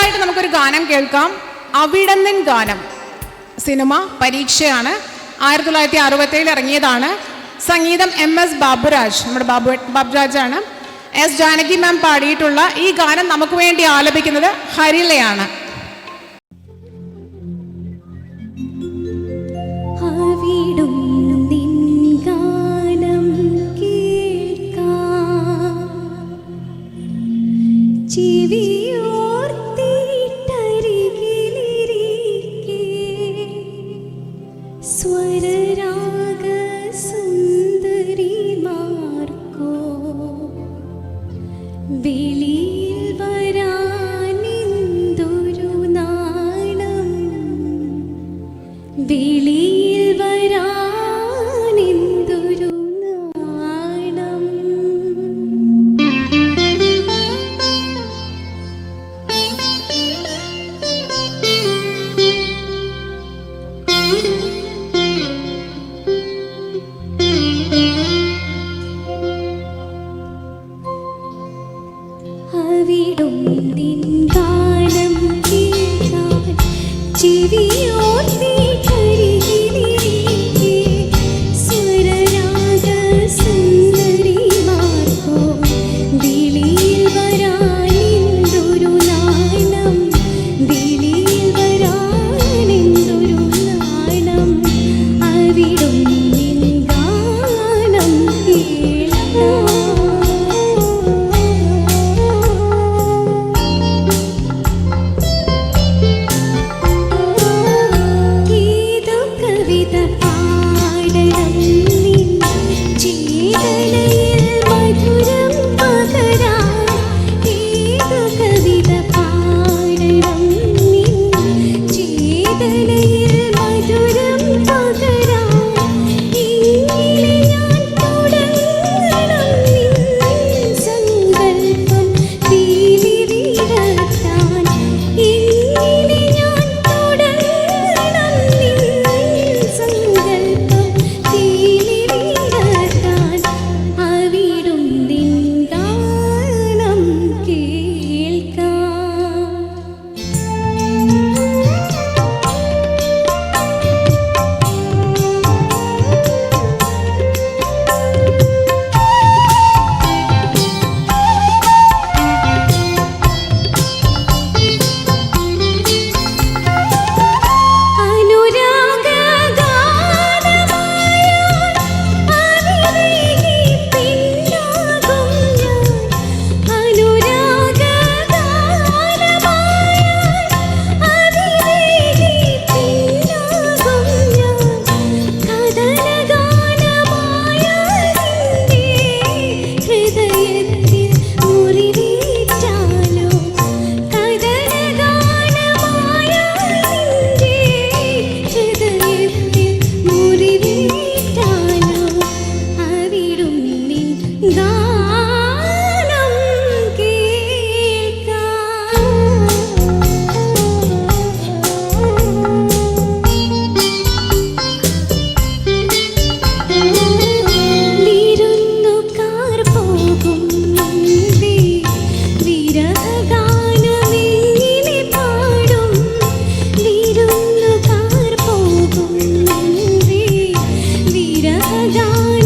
അടുത്തതായിട്ട് നമുക്കൊരു ഗാനം കേൾക്കാം. അവിടന്നൻ ഗാനം സിനിമ പരീക്ഷയാണ്. ആയിരത്തി തൊള്ളായിരത്തി അറുപത്തേഴിൽ ഇറങ്ങിയതാണ്. സംഗീതം എം എസ് ബാബുരാജ് നമ്മുടെ ബാബു ബാബുരാജാണ്. എസ് ജാനകി മാം പാടിയിട്ടുള്ള ഈ ഗാനം നമുക്ക് വേണ്ടി ആലപിക്കുന്നത് ഹരിലയാണ്. ജീവി sweet it all goes sweet. അവിടും നിൻ ഗാനം down.